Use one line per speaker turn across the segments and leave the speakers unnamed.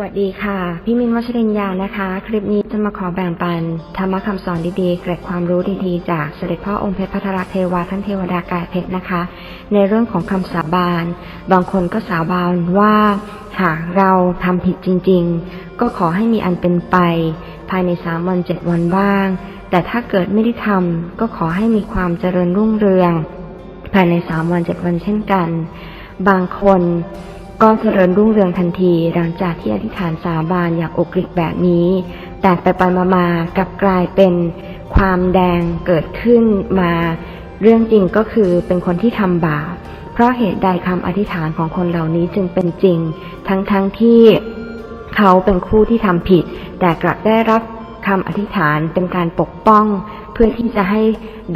วัสดีค่ะ พี่มินวัชรินยานะคะ คลิปนี้จะมาขอแบ่งปันธรรมคำสอนดีๆ เกร็ดความรู้ดีๆ จากเสด็จพ่อองค์เพชรพัทรเทวาท่านเทวดากายเพชรนะคะ ในเรื่องของคำสาบาน บางคนก็สาบานว่า หากเราทำผิดจริงๆ ก็ขอให้มีอันเป็นไป ภายในสามวันเจ็ดวันบ้าง แต่ถ้าเกิดไม่ได้ทำก็ขอให้มีความเจริญรุ่งเรือง ภายในสามวันเจ็ดวันเช่นกัน บางคน ก็เจริญรุ่งเรืองทันทีหลังจากที่อธิษฐานสาบานอย่างอกริกแบบนี้ แต่ไปไปมามาๆกลับกลายเป็นความแดงเกิดขึ้นมา เรื่องจริงก็คือเป็นคนที่ทำบาปเพราะเหตุใดคำอธิษฐานของคนเหล่านี้จึงเป็นจริง ทั้งๆทที่เขาเป็นคู่ที่ทำผิด แต่กลับได้รับคำอธิษฐานเป็นการปกป้อง เพื่อที่จะให้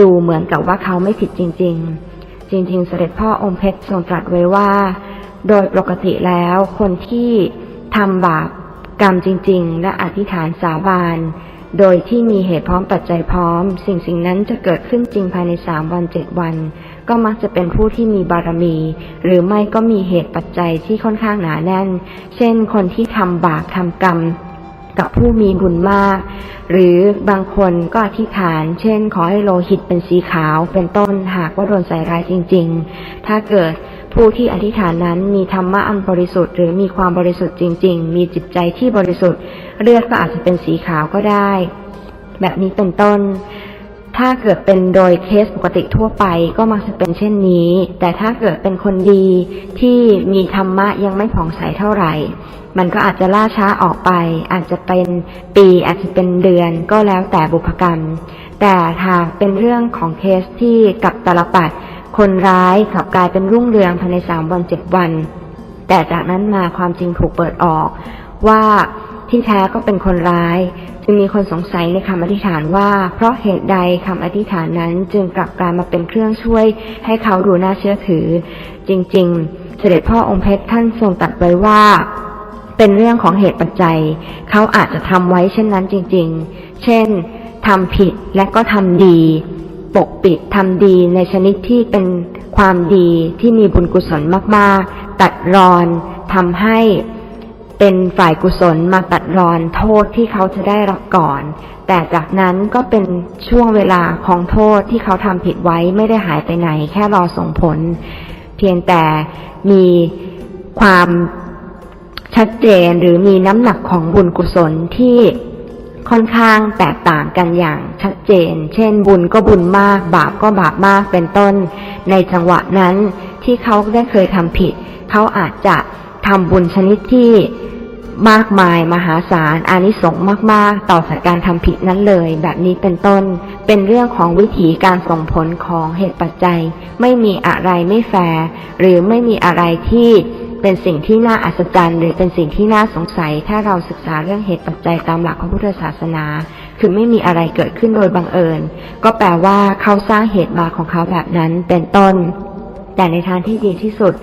ดูเหมือนกับว่าเขาไม่ผิดจริง ๆ จริง ๆ เสด็จพ่อองค์เพชรทรงตรัสไว้ว่า โดยปกติแล้วคนที่ทำบาปกรรมจริง ๆ และอธิษฐานสาบาน โดยที่มีเหตุพร้อมปัจจัยพร้อม สิ่งสิ่งนั้นจะเกิดขึ้นจริงภายในสามวันเจ็ดวัน ก็มักจะเป็นผู้ที่มีบารมี หรือไม่ก็มีเหตุปัจจัยที่ค่อนข้างหนาแน่น เช่น คนที่ทำบาปทำกรรมกับผู้มีบุญมาก หรือบางคนก็อธิษฐาน เช่น ขอให้โลหิตเป็นสีขาวเป็นต้นหากว่าโดนใส่ร้ายจริง ๆ ถ้าเกิด ผู้ที่อธิษฐานนั้นมีธรรมะอันบริสุทธิ์หรือมีความบริสุทธิ์จริง ๆ มีจิตใจที่บริสุทธิ์ เลือดก็อาจจะเป็นสีขาวก็ได้ แบบนี้เป็นต้น ถ้าเกิดเป็นโดยเคสปกติทั่วไปก็มักจะเป็นเช่นนี้ แต่ถ้าเกิดเป็นคนดีที่มีธรรมะยังไม่ผ่องใสเท่าไหร่ มันก็อาจจะล่าช้าออกไป อาจจะเป็นปีอาจจะเป็นเดือนก็แล้วแต่บุพกรรม แต่หากเป็นเรื่องของเคสที่กับตลปัด คนร้ายกลับกลายเป็นรุ่งเรืองภายในสามวันเจ็ดวัน แต่จากนั้นมาความจริงถูกเปิดออก ว่าที่แท้ก็เป็นคนร้าย จึงมีคนสงสัยในคำอธิษฐานว่า เพราะเหตุใดคำอธิษฐานนั้นจึงกลับกลายมาเป็นเครื่องช่วยให้เขาดูน่าเชื่อถือ จริง ๆ เสด็จพ่อองค์เพชรท่านทรงตรัสไว้ว่าเป็นเรื่องของเหตุปัจจัย เขาอาจจะทำไว้เช่นนั้นจริง ๆ เช่นทำผิดและก็ทำดี ปกปิดทำดีในชนิดที่เป็นความดีที่มีบุญกุศลมาก ๆ ตัดรอนทำให้เป็นฝ่ายกุศลมาตัดรอนโทษที่เขาจะได้รับก่อน แต่จากนั้นก็เป็นช่วงเวลาของโทษที่เขาทำผิดไว้ไม่ได้หายไปไหน แค่รอส่งผล เพียงแต่มีความชัดเจนหรือมีน้ำหนักของบุญกุศลที่ ค่อนข้างแตกต่างกันอย่างชัดเจน เช่น บุญก็บุญมาก บาปก็บาปมากเป็นต้น ในจังหวะนั้นที่เขาได้เคยทำผิด เขาอาจจะทำบุญชนิดที่มากมายมหาศาลอานิสงส์มาก ๆ ต่อจากการทำผิดนั้นเลย แบบนี้เป็นต้น เป็นเรื่องของวิถีการส่งผลของเหตุปัจจัย ไม่มีอะไรไม่แฟร์หรือไม่มีอะไรที่ เป็นสิ่งที่น่าอัศจรรย์ หรือเป็นสิ่งที่น่าสงสัย ถ้าเราศึกษาเรื่องเหตุปัจจัยตามหลักของพุทธศาสนา คือไม่มีอะไรเกิดขึ้นโดยบังเอิญ ก็แปลว่าเขาสร้างเหตุมาของเขาแบบนั้นเป็นต้น แต่ในทางที่ดีที่สุด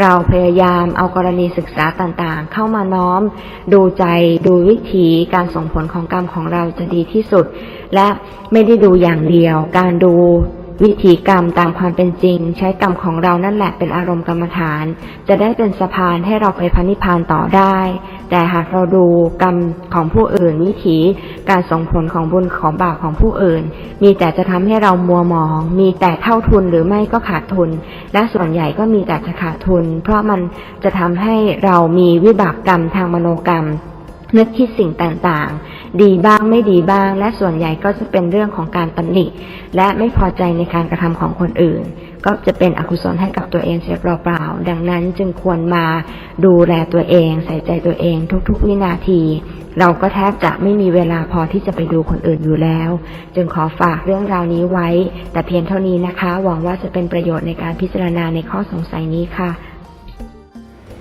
เราพยายามเอากรณีศึกษาต่างๆ เข้ามาน้อม ดูใจดูวิถีการส่งผลของกรรมของเราจะดีที่สุด และไม่ได้ดูอย่างเดียว การดู วิถีกรรมตามความเป็นจริง ใช้กรรมของเรานั่นแหละเป็นอารมณ์กรรมฐาน จะได้เป็นสะพานให้เราไปพันิพานต่อได้ แต่หากเราดูกรรมของผู้อื่นวิถีการส่งผลของบุญของบาปของผู้อื่น มีแต่จะทำให้เรามัวหมอง มีแต่เท่าทุนหรือไม่ก็ขาดทุน และส่วนใหญ่ก็มีแต่จะขาดทุน เพราะมันจะทำให้เรามีวิบากกรรมทางมโนกรรม นึกคิดสิ่งต่างๆ ดีบ้างไม่ดีบ้าง และส่วนใหญ่ก็จะเป็นเรื่องของการตำหนิ และไม่พอใจในการกระทำของคนอื่น ก็จะเป็นอกุศลให้กับตัวเองเสียเปล่าๆ ดังนั้นจึงควรมาดูแลตัวเอง ใส่ใจตัวเองทุกๆ วินาที เราก็แทบจะไม่มีเวลาพอที่จะไปดูคนอื่นอยู่แล้ว จึงขอฝากเรื่องราวนี้ไว้ แต่เพียงเท่านี้นะคะ หวังว่าจะเป็นประโยชน์ในการพิจารณาในข้อสงสัยนี้ค่ะ